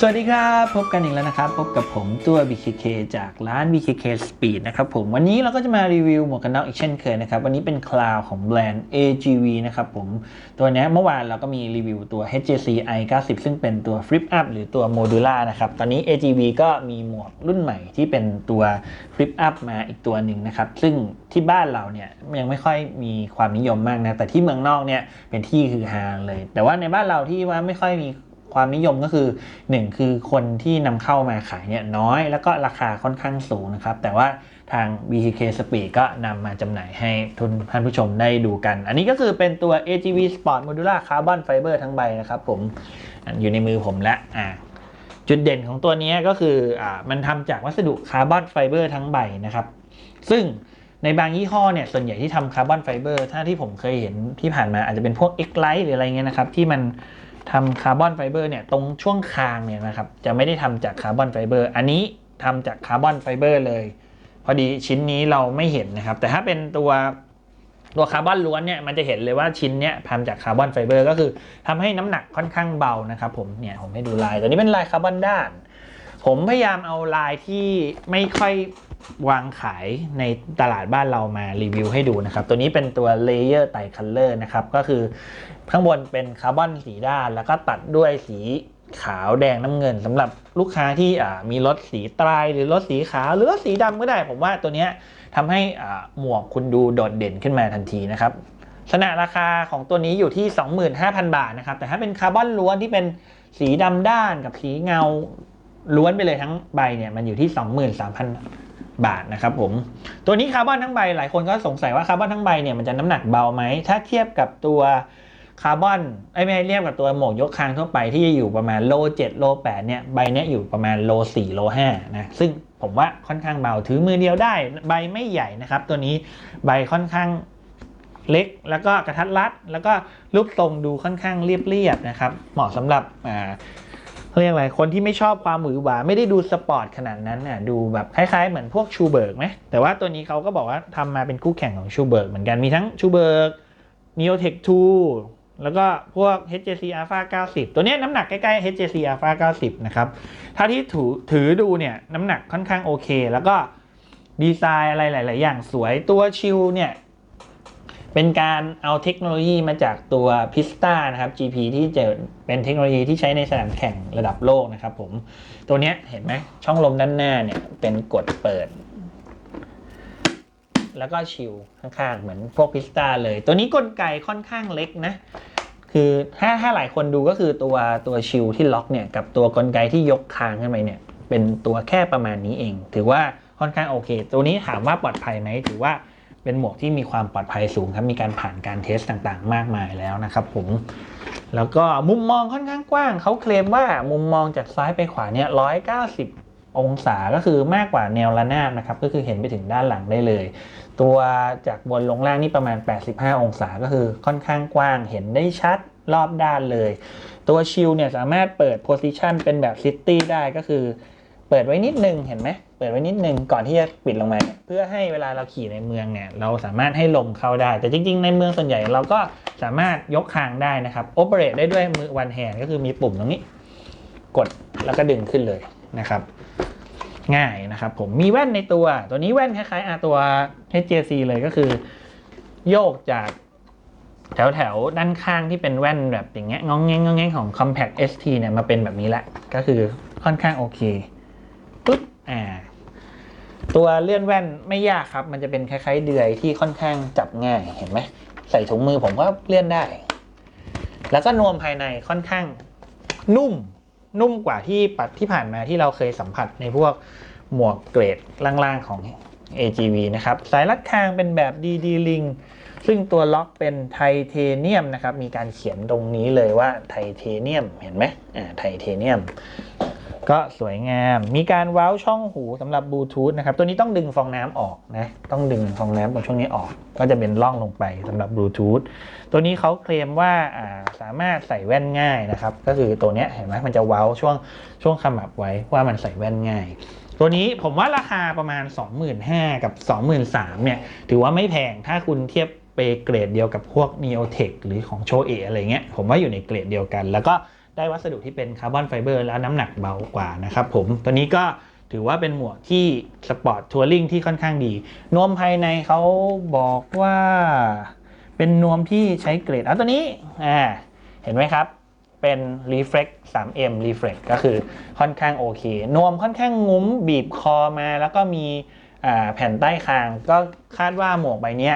สวัสดีครับ พบกันอีกแล้วนะครับ พบกับผมตัว BKK จากร้าน BKK Speed นะครับผมวันนี้เราก็จะมารีวิวหมวกกันน็อกอีกเช่นเคยนะครับ วันนี้เป็นคลาวของแบรนด์ AGV นะครับผมตัวนี้เมื่อวานเราก็มีรีวิวตัว HJC i90 ซึ่งเป็นตัว Flip Up หรือตัว Modular นะครับตอนนี้ AGV ก็มีหมวกรุ่นใหม่ที่เป็นตัว Flip Up มาอีกตัวหนึ่งนะครับซึ่งที่บ้านเราเนี่ยยังไม่ค่อยมีความนิยมมากนะแต่ที่เมืองนอกเนี่ยเป็นที่คือฮาเลย แต่ว่าในบ้านเราที่ว่าไม่ค่อยมี ความนิยมก็คือ 1 คือคนที่นำเข้ามาขายเนี่ยน้อย แล้วก็ราคาค่อนข้างสูงนะครับ แต่ว่าทาง BKK Speed ก็นำมาจำหน่ายให้ทุนท่านผู้ชมได้ดูกัน อันนี้ก็คือเป็นตัว AGV Sport Modular Carbon Fiber ทั้งใบนะครับผมอยู่ในมือผมแล้วอ่าจุดเด่นของตัวนี้ก็คืออมันทำจากวัสดุคาร์บอนไฟเบอร์ทั้งใบนะครับ ซึ่งในบางยี่ห้อเนี่ยส่วนใหญ่ที่ทำคาร์บอนไฟเบอร์ถ้าที่ผมเคยเห็นที่ผ่านมาอาจจะเป็นพวก X Lite หรืออะไรเงี้ยนะครับ ที่มัน ทำคาร์บอนไฟเบอร์เนี่ยตรงช่วงคางเนี่ยนะครับจะไม่ได้ทำจากคาร์บอนไฟเบอร์อันนี้ทำจากคาร์บอนไฟเบอร์เลย พอดีชิ้นนี้เราไม่เห็นนะครับ แต่ถ้าเป็นตัวตัวคาร์บอนล้วนเนี่ยมันจะเห็นเลยว่าชิ้นเนี้ยทำจากคาร์บอนไฟเบอร์ก็คือทำให้น้ำหนักค่อนข้างเบานะครับผมเนี่ยผมให้ดูลายตัวนี้เป็นลายคาร์บอนด้าน ผมพยายามเอาลายที่ไม่ค่อย วางขายในตลาดบ้านเรามารีวิวให้ดูนะครับ ตัวนี้เป็นตัวเลเยอร์ไตคัลเลอร์นะครับ ก็คือข้างบนเป็นคาร์บอนสีด้าน แล้วก็ตัดด้วยสีขาวแดงน้ำเงินสำหรับลูกค้าที่มีรถสีตรายหรือรถสีขาวหรือรถสีดำก็ได้ ผมว่าตัวนี้ทำให้หมวกคุณดูโดดเด่นขึ้นมาทันทีนะครับสนะราคาของตัวนี้อยู่ที่ 25,000 บาทนะครับ แต่ถ้าเป็นคาร์บอนล้วนที่เป็นสีดำด้านกับสีเงาล้วนไปเลยทั้งใบเนี่ยมันอยู่ที่ 23,000 บาทนะครับผม ตัวนี้คาร์บอนทั้งใบหลายคนก็สงสัยว่าคาร์บอนทั้งใบเนี่ยมันจะน้ำหนักเบาไหม ถ้าเทียบกับตัวคาร์บอนไอ้ยไม่เทียบกับตัวหมวกยกคางทั่วไปที่จะอยู่ประมาณโล7โล8เนี่ยใบเนี้ยอยู่ประมาณโล4โล5นะซึ่งผมว่าค่อนข้างเบาถือมือเดียวได้ ใบไม่ใหญ่นะครับ ตัวนี้ใบค่อนข้างเล็ก แล้วก็กระทัดรัด แล้วก็รูปทรงดูค่อนข้างเรียบๆนะครับ เหมาะสำหรับอ่า เขาเรียกอะไร คนที่ไม่ชอบความหวือหวาไม่ได้ดูสปอร์ตขนาดนั้นน่ะดูแบบคล้ายๆเหมือนพวกชูเบิร์กไหมแต่ว่าตัวนี้เขาก็บอกว่าทำมาเป็นคู่แข่งของชูเบิร์กเหมือนกันมีทั้งชูเบิร์ก Neotech 2แล้วก็พวก HJC Alpha 90 ตัวนี้น้ำหนักใกล้ๆ HJC Alpha 90 นะครับ ถ้าที่ถือถือดูเนี่ยน้ำหนักค่อนข้างโอเค แล้วก็ดีไซน์อะไรหลาย ๆ อย่างสวยตัวชิลเนี่ย เป็นการเอาเทคโนโลยีมาจากตัวพิสตานะครับ GP ที่จะเป็นเทคโนโลยีที่ใช้ในสนามแข่งระดับโลกนะครับผม ตัวนี้เห็นไหมช่องลมด้านหน้าเนี่ยเป็นกดเปิด แล้วก็ชิลข้างๆ เหมือนพวกพิสตาเลย ตัวนี้กลไกค่อนข้างเล็กนะ คือถ้าถ้าหลายคนดูก็คือตัวตัวชิลที่ล็อกเนี่ยกับตัวกลไกที่ยกคางขึ้นไปเนี่ย เป็นตัวแค่ประมาณนี้เอง ถือว่าค่อนข้างโอเค ตัวนี้ถามว่าปลอดภัยไหมถือว่า เป็นหมวกที่มีความปลอดภัยสูงครับ มีการผ่านการเทสต่างๆ มากมายแล้วนะครับผม แล้วก็มุมมองค่อนข้างกว้าง เขาเคลมว่ามุมมองจากซ้ายไปขวาเนี่ย190องศาก็คือมากกว่าแนวระนาบนะครับ ก็คือเห็นไปถึงด้านหลังได้เลย ตัวจากบนลงล่างนี่ประมาณ 85 องศาก็คือค่อนข้างกว้างเห็นได้ชัดรอบด้านเลย ตัวชิลเนี่ยสามารถเปิดโพซิชันเป็นแบบซิตี้ได้ก็คือ เปิดไว้นิดนึงเห็นไหมเปิดไว้นิดนึงก่อนที่จะปิดลงมาเพื่อให้เวลาเราขี่ในเมืองเนี่ยเราสามารถให้ลมเข้าได้ แต่จริง ๆ ในเมืองส่วนใหญ่เราก็สามารถยกคางได้นะครับโอเปเรตได้ด้วยมือวันแฮนก็คือมีปุ่มตรงนี้ กดแล้วก็ดึงขึ้นเลยนะครับ ง่ายนะครับ ผมมีแว่นในตัว ตัวนี้แว่นคล้ายๆอาตัว HJC เลยก็คือ โยกจากแถวแถวๆด้านข้างที่เป็นแว่นแบบอย่างเงี้ยงองแงงงองแงงของ Compact ST เนี่ยมาเป็นแบบนี้แหละ ก็คือค่อนข้างโอเค ตัวเลื่อนแว่นไม่ยากครับ มันจะเป็นคล้ายๆเดือยที่ค่อนข้างจับง่ายเห็นไหมใส่ถุงมือผมก็เลื่อนได้ แล้วก็นวมภายในค่อนข้างนุ่มนุ่มกว่าที่ปัดที่ผ่านมาที่เราเคยสัมผัสในพวกหมวกเกรดล่างๆของ AGV นะครับ สายรัดคางเป็นแบบ DD Link ซึ่งตัวล็อกเป็นไทเทเนียมนะครับ มีการเขียนตรงนี้เลยว่าไทเทเนียมเห็นไหมอ่าไทเทเนียม ก็สวยงาม มีการว้าช่องหูสำหรับบลูทูธนะครับ ตัวนี้ต้องดึงฟองน้ำออกนะ ต้องดึงฟองน้ำตรงช่วงนี้ออก ก็จะเป็นร่องลงไปสำหรับบลูทูธ ตัวนี้เขาเคลมว่าสามารถใส่แว่นง่ายนะครับ ก็คือตัวนี้เห็นไหมมันจะว้าช่วงช่วงขมับไว้ว่ามันใส่แว่นง่าย ตัวนี้ผมว่าราคาประมาณ 25,000กับ 23,000เนี่ย ถือว่าไม่แพง ถ้าคุณเทียบไปเกรดเดียวกับพวก Neotech หรือของโชเออะไรเงี้ย ผมว่าอยู่ในเกรดเดียวกัน แล้วก็ ได้วัสดุที่เป็นคาร์บอนไฟเบอร์แล้วน้ำหนักเบากว่านะครับผมตัวนี้ก็ถือว่าเป็นหมวกที่สปอร์ตทัวริงที่ค่อนข้างดี นวมภายในเขาบอกว่าเป็นนวมที่ใช้เกรดอะตัวนี้อ่าเห็นไหมครับ เป็น Reflex 3M Reflex ก็คือค่อนข้างโอเค นวมค่อนข้างงุ้มบีบคอมาแล้วก็มีแผ่นใต้คาง ก็คาดว่าหมวกใบนี้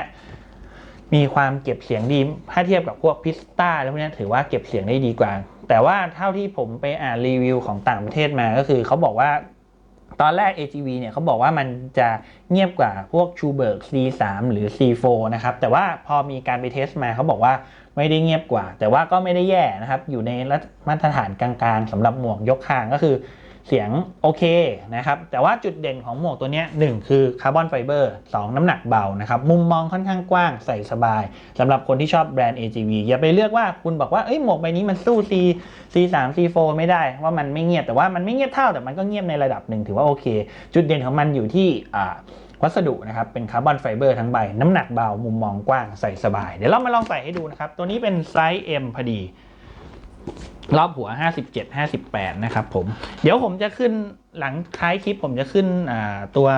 มีความเก็บเสียงดี ถ้าเทียบกับพวกพิสต้าแล้วพวกนี้ถือว่าเก็บเสียงได้ดีกว่า แต่ว่าเท่าที่ผมไปอ่านรีวิวของต่างประเทศมาก็คือเขาบอกว่าตอนแรก AGV เนี่ยเขาบอกว่ามันจะเงียบกว่าพวก Schuberg C3 หรือ C4 นะครับ แต่ว่าพอมีการไปเทสมาเขาบอกว่าไม่ได้เงียบกว่า แต่ว่าก็ไม่ได้แย่นะครับ อยู่ในมาตรฐานกลางๆสำหรับหมวกยกคางก็คือ เสียงโอเคนะครับ แต่ว่าจุดเด่นของหมวกตัวนี้หนึ่งคือคาร์บอนไฟเบอร์สองน้ำหนักเบานะครับ มุมมองค่อนข้างกว้างใส่สบายสำหรับคนที่ชอบแบรนด์ AGV อย่าไปเลือกว่าคุณบอกว่าเอ้ยหมวกใบนี้มันสู้ C C3 C4 ไม่ได้ว่ามันไม่เงียบแต่ว่ามันไม่เงียบเท่าแต่มันก็เงียบในระดับหนึ่งถือว่าโอเค จุดเด่นของมันอยู่ที่อ่าวัสดุนะครับเป็นคาร์บอนไฟเบอร์ทั้งใบ น้ำหนักเบามุมมองกว้างใส่สบาย เดี๋ยวเรามาลองใส่ให้ดูนะครับ ตัวนี้เป็นไซส์ M พอดี รอบหัว 57 58 นะครับผม เดี๋ยวผมจะขึ้นหลังท้ายคลิปผมจะขึ้นตัว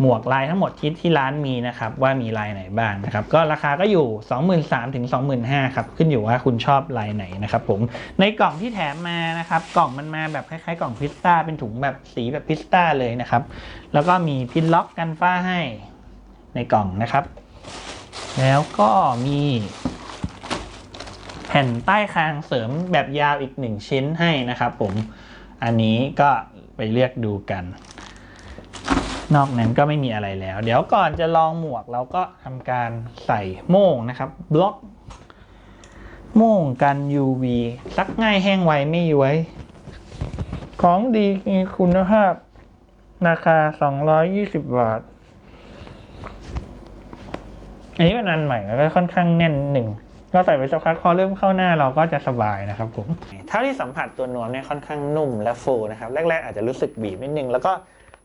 หมวกลายทั้งหมดที่ที่ร้านมีนะครับว่ามีลายไหนบ้างนะครับ ก็ราคาก็อยู่ 23,000ถึง25,000ครับขึ้นอยู่ว่าคุณชอบลายไหนนะครับผมในกล่องที่แถมมานะครับกล่องมันมาแบบคล้ายๆ กล่องพิสต้าเป็นถุงแบบสีแบบพิสต้าเลยนะครับ แล้วก็มีพินล็อกกันฝ้าให้ในกล่องนะครับ แล้วก็มี แผ่นใต้คางเสริมแบบยาวอีกหนึ่งชิ้นให้นะครับผมอันนี้ก็ไปเลือกดูกัน นอกนั้นก็ไม่มีอะไรแล้ว เดี๋ยวก่อนจะลองหมวกเราก็ทำการใส่โม่งนะครับ บล็อก โม่งกัน UV ซักง่ายแห้งไวไม่ย้วย ของดีมีคุณภาพ ราคา 220 บาท อันนี้เป็นอันใหม่แล้วก็ค่อนข้างแน่นหนึ่ง ก็ใส่ไปสักพักพอเริ่มเข้าหน้าเราก็จะสบายนะครับผมเท่าที่สัมผัสตัวนวมเนี่ยค่อนข้างนุ่มและฟูนะครับ แรก ๆ อาจจะรู้สึกบีบนิดนึง แล้วก็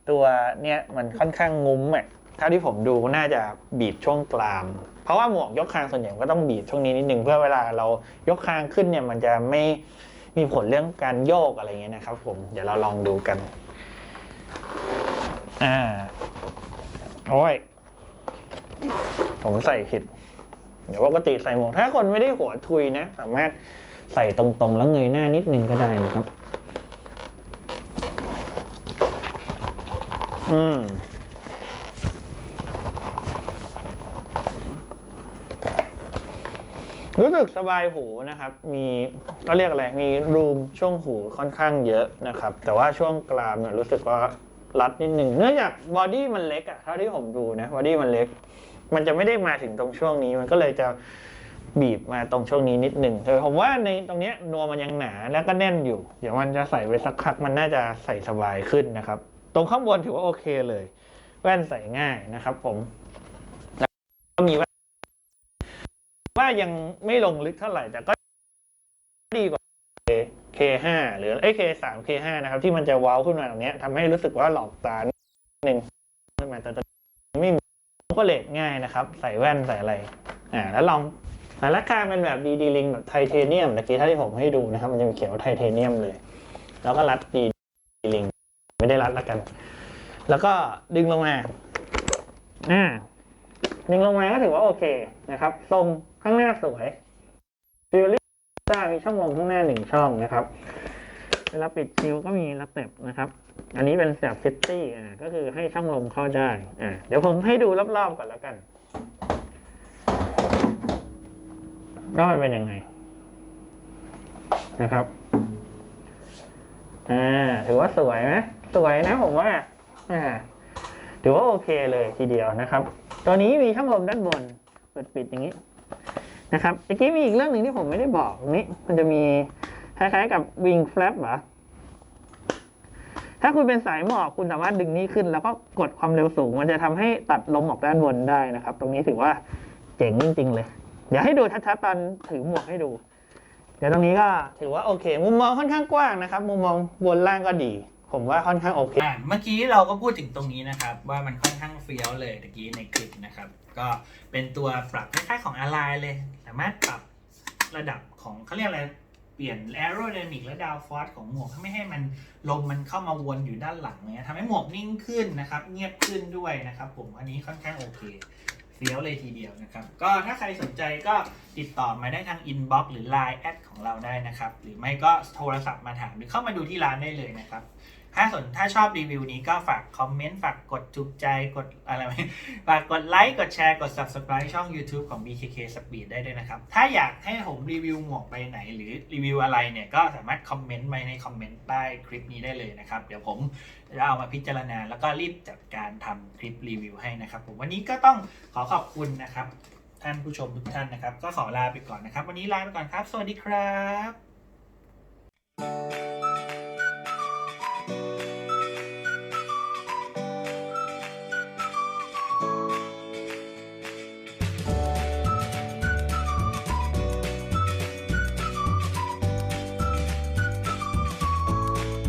ตัวเนี่ยมันค่อนข้างงุ้มอะเท่าที่ผมดูน่าจะบีบช่วงกลาม เพราะว่าหมวกยกคางส่วนใหญ่ก็ต้องบีบช่วงนี้นิดนึงเพื่อเวลาเรายกคางขึ้นเนี่ยมันจะไม่มีผลเรื่องการโยกอะไรเงี้ยนะครับ ผมเดี๋ยวเราลองดูกันอ่าโอ้ยผมใส่ผิด เดี๋ยวปกติใส่หมวกถ้าคนไม่ได้หัวทุยนะ สามารถใส่ตรงๆแล้วเงยหน้านิดนึงก็ได้นะครับ อืมรู้สึกสบายหูนะครับ มีก็เรียกอะไร มีรูมช่วงหูค่อนข้างเยอะนะครับ แต่ว่าช่วงกรามเนี่ยรู้สึกว่ารัดนิดหนึ่ง เนื่องจากบอดี้มันเล็กอะเท่าที่ผมดูนะ บอดี้มันเล็ก มันจะไม่ได้มาถึงตรงช่วงนี้ มันก็เลยจะบีบมาตรงช่วงนี้นิดหนึ่งแต่ผมว่าในตรงเนี้ยนัวมันยังหนาแล้วก็แน่นอยู่ เดี๋ยวมันจะใส่ไปสักพักมันน่าจะใส่สบายขึ้นนะครับ ตรงข้างบนถือว่าโอเคเลย แว่นใส่ง่ายนะครับผมแล้วก็มีว่นว่ายังไม่ลงลึกเท่าไหร่แต่ก็ดีกว่า K5 หรือเอ้ K3 K5 นะครับ ที่มันจะว้าขึ้นมาตรงนี้ทำให้รู้สึกว่าหลอกตานิดนึงขึ้นมาแต่ตอน ก็เลทง่ายนะครับ ใส่แว่นใส่อะไรอ่าแล้วลองอ่าราคาเป็นแบบดีดีลิงแบบไทเทเนียมตะกี้ถ้าที่ผมให้ดูนะครับ มันจะมีเขียนว่าไทเทเนียมเลย แล้วก็รัดดีดีลิงไม่ได้รัดแล้วกัน แล้วก็ดึงลงมาอ่าดึงลงมาก็ถือว่าโอเคนะครับ ทรงข้างหน้าสวยฟิลลิ่งมีช่องลมข้างหน้าหนึ่งช่องนะครับ วลาปิดคิวก็มีระเต็บนะครับ อันนี้เป็นแบบฟิตตี้อ่าก็คือให้ช่องลมเข้าได้อ่าเดี๋ยวผมให้ดูรอบๆก่อนแล้วกันว่ามันเป็นยังไง นะครับอ่าถือว่าสวยไหมสวยนะผมว่าอ่าถือว่าโอเคเลยทีเดียวนะครับ ตัวนี้มีช่องลมด้านบนเปิดปิดอย่างนี้นะครับเมื่อกี้มีอีกเรื่องหนึ่งที่ผมไม่ได้บอกนี้ มันจะมี คล้ายๆกับวิงแฟลปเหรอถ้าคุณเป็นสายหมอบคุณสามารถดึงนี้ขึ้น แล้วก็กดความเร็วสูง มันจะทำให้ตัดลมออกด้านบนได้นะครับ ตรงนี้ถือว่าเจ๋งจริง ๆ เลย เดี๋ยวให้ดูชัดๆตอนถือหมวกให้ดู เดี๋ยวตรงนี้ก็ถือว่าโอเค มุมมองค่อนข้างกว้างนะครับ มุมมองบนล่างก็ดี ผมว่าค่อนข้างโอเคเมื่อกี้เราก็พูดถึงตรงนี้นะครับ ว่ามันค่อนข้างเฟี้ยวเลยตะกี้ในคลิปนะครับ ก็เป็นตัวปรับคล้ายๆของอะไรเลย สามารถปรับระดับของเขาเรียกอะไร เปลี่ยนแอโรไดนามิกและดาวฟอสของหมวกไม่ให้มันลมมันเข้ามาวนอยู่ด้านหลังเนี่ยทำให้หมวกนิ่งขึ้นนะครับ เงียบขึ้นด้วยนะครับ ผมอันนี้ค่อนข้างโอเคเฟี้ยวเลยทีเดียวนะครับ ก็ถ้าใครสนใจก็ติดต่อมาได้ทางอินบ็อกซ์หรือ line แอดของเราได้นะครับ หรือไม่ก็โทรศัพท์มาถามหรือเข้ามาดูที่ร้านได้เลยนะครับ ถ้าสนถ้าชอบรีวิวนี้ก็ฝากคอมเมนต์ ฝากกดถูกใจกดอะไรไหมฝากกดไลค์กดแชร์กด subscribe ช่อง YouTube ของ BKK Speed ได้ด้วยนะครับ ถ้าอยากให้ผมรีวิวหมวกไปไหน หรือรีวิวอะไรเนี่ยก็สามารถคอมเมนต์ไปในคอมเมนต์ใต้คลิปนี้ได้เลยนะครับ เดี๋ยวผมจะเอามาพิจารณา แล้วก็รีบจัดการทำคลิปรีวิวให้นะครับ ผมวันนี้ก็ต้องขอขอบคุณนะครับ ท่านผู้ชมทุกท่านนะครับ ก็ขอลาไปก่อนนะครับ วันนี้ลาไปก่อนครับ สวัสดีครับ